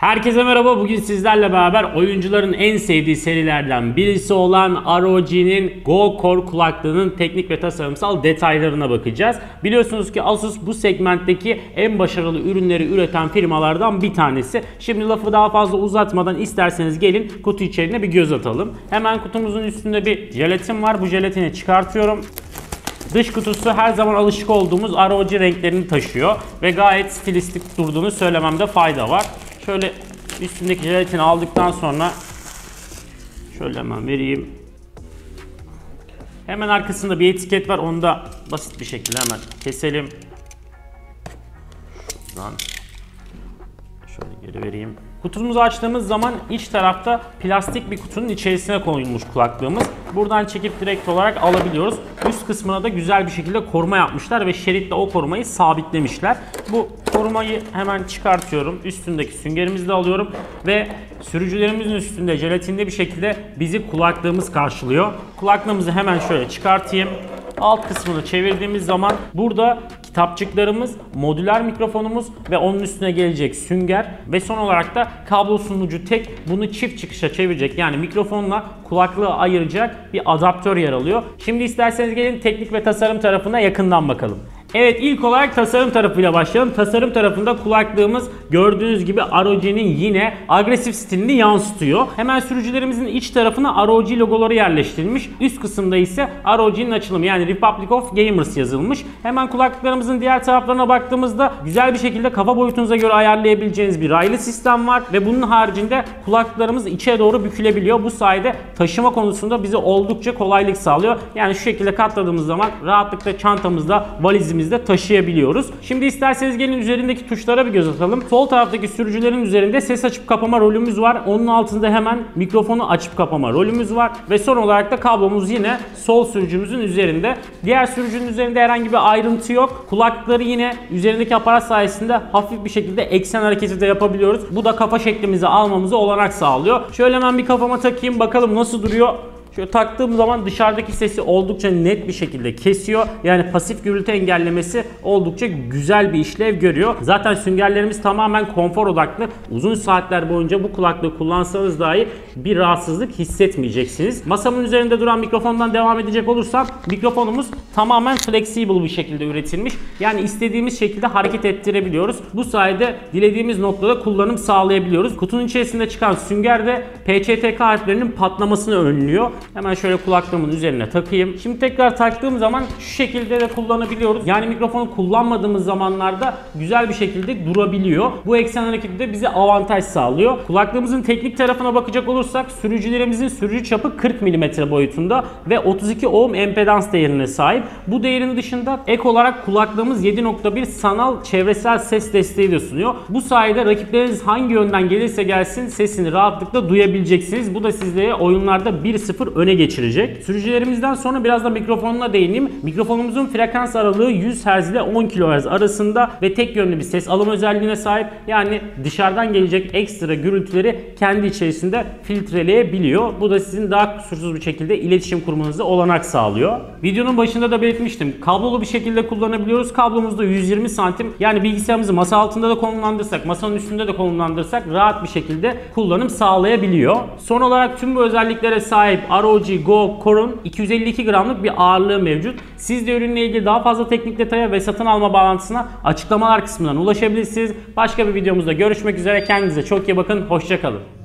Herkese merhaba. Bugün sizlerle beraber oyuncuların en sevdiği serilerden birisi olan ROG'nin Go Core kulaklığının teknik ve tasarımsal detaylarına bakacağız. Biliyorsunuz ki Asus bu segmentteki en başarılı ürünleri üreten firmalardan bir tanesi. Şimdi lafı daha fazla uzatmadan isterseniz gelin kutu içeriğine bir göz atalım. Hemen kutumuzun üstünde bir jelatin var. Bu jelatini çıkartıyorum. Dış kutusu her zaman alışık olduğumuz ROG renklerini taşıyor ve gayet stilistik durduğunu söylememde fayda var. Şöyle üstündeki jelatini aldıktan sonra şöyle hemen vereyim. Hemen arkasında bir etiket var. Onu da basit bir şekilde hemen keselim. Şuradan şöyle geri vereyim. Kutumuzu açtığımız zaman iç tarafta plastik bir kutunun içerisine konulmuş kulaklığımız. Buradan çekip direkt olarak alabiliyoruz. Üst kısmına da güzel bir şekilde koruma yapmışlar ve şeritle o korumayı sabitlemişler. Bu korumayı hemen çıkartıyorum. Üstündeki süngerimizi de alıyorum ve sürücülerimizin üstünde jelatinli bir şekilde bizi kulaklığımız karşılıyor. Kulaklığımızı hemen şöyle çıkartayım. Alt kısmını çevirdiğimiz zaman burada kitapçıklarımız, modüler mikrofonumuz ve onun üstüne gelecek sünger ve son olarak da kablo sunucu tek bunu çift çıkışa çevirecek yani mikrofonla kulaklığı ayıracak bir adaptör yer alıyor. Şimdi isterseniz gelin teknik ve tasarım tarafına yakından bakalım. Evet ilk olarak tasarım tarafıyla başlayalım. Tasarım tarafında kulaklığımız gördüğünüz gibi ROG'nin yine agresif stilini yansıtıyor. Hemen sürücülerimizin iç tarafına ROG logoları yerleştirilmiş. Üst kısımda ise ROG'nin açılımı yani Republic of Gamers yazılmış. Hemen kulaklıklarımızın diğer taraflarına baktığımızda güzel bir şekilde kafa boyutunuza göre ayarlayabileceğiniz bir raylı sistem var ve bunun haricinde kulaklıklarımız içe doğru bükülebiliyor. Bu sayede taşıma konusunda bize oldukça kolaylık sağlıyor. Yani şu şekilde katladığımız zaman rahatlıkla çantamızda, valizimizde taşıyabiliyoruz. Şimdi isterseniz gelin üzerindeki tuşlara bir göz atalım. Sol taraftaki sürücülerin üzerinde ses açıp kapama rolümüz var. Onun altında hemen mikrofonu açıp kapama rolümüz var. Ve son olarak da kablomuz yine sol sürücümüzün üzerinde. Diğer sürücünün üzerinde herhangi bir ayrıntı yok. Kulaklıkları yine üzerindeki aparat sayesinde hafif bir şekilde eksen hareketi de yapabiliyoruz. Bu da kafa şeklimizi almamıza olanak sağlıyor. Şöyle hemen bir kafama takayım bakalım nasıl duruyor. Şöyle taktığım zaman dışarıdaki sesi oldukça net bir şekilde kesiyor. Yani pasif gürültü engellemesi oldukça güzel bir işlev görüyor. Zaten süngerlerimiz tamamen konfor odaklı. Uzun saatler boyunca bu kulaklığı kullansanız dahi bir rahatsızlık hissetmeyeceksiniz. Masamın üzerinde duran mikrofondan devam edecek olursam mikrofonumuz tamamen flexible bir şekilde üretilmiş. Yani istediğimiz şekilde hareket ettirebiliyoruz. Bu sayede dilediğimiz noktada kullanım sağlayabiliyoruz. Kutunun içerisinde çıkan sünger de PCTK harflerinin patlamasını önlüyor. Hemen şöyle kulaklığımın üzerine takayım. Şimdi tekrar taktığım zaman şu şekilde de kullanabiliyoruz. Yani mikrofonu kullanmadığımız zamanlarda güzel bir şekilde durabiliyor. Bu eksen hareketi de bize avantaj sağlıyor. Kulaklığımızın teknik tarafına bakacak olursak sürücülerimizin sürücü çapı 40 mm boyutunda ve 32 ohm empedans değerine sahip. Bu değerin dışında ek olarak kulaklığımız 7.1 sanal çevresel ses desteği de sunuyor. Bu sayede rakipleriniz hangi yönden gelirse gelsin sesini rahatlıkla duyabileceksiniz. Bu da sizlere oyunlarda 1-0 öne geçirecek. Sürücülerimizden sonra biraz da mikrofonuna değineyim. Mikrofonumuzun frekans aralığı 100 Hz ile 10 kHz arasında ve tek yönlü bir ses alım özelliğine sahip. Yani dışarıdan gelecek ekstra gürültüleri kendi içerisinde filtreleyebiliyor. Bu da sizin daha kusursuz bir şekilde iletişim kurmanıza olanak sağlıyor. Videonun başında da belirtmiştim. Kablolu bir şekilde kullanabiliyoruz. Kablomuz da 120 santim. Yani bilgisayarımızı masa altında da konumlandırsak, masanın üstünde de konumlandırsak rahat bir şekilde kullanım sağlayabiliyor. Son olarak tüm bu özelliklere sahip ROG Go Core'un 252 gramlık bir ağırlığı mevcut. Siz de ürünle ilgili daha fazla teknik detaya ve satın alma bağlantısına açıklamalar kısmından ulaşabilirsiniz. Başka bir videomuzda görüşmek üzere. Kendinize çok iyi bakın. Hoşçakalın.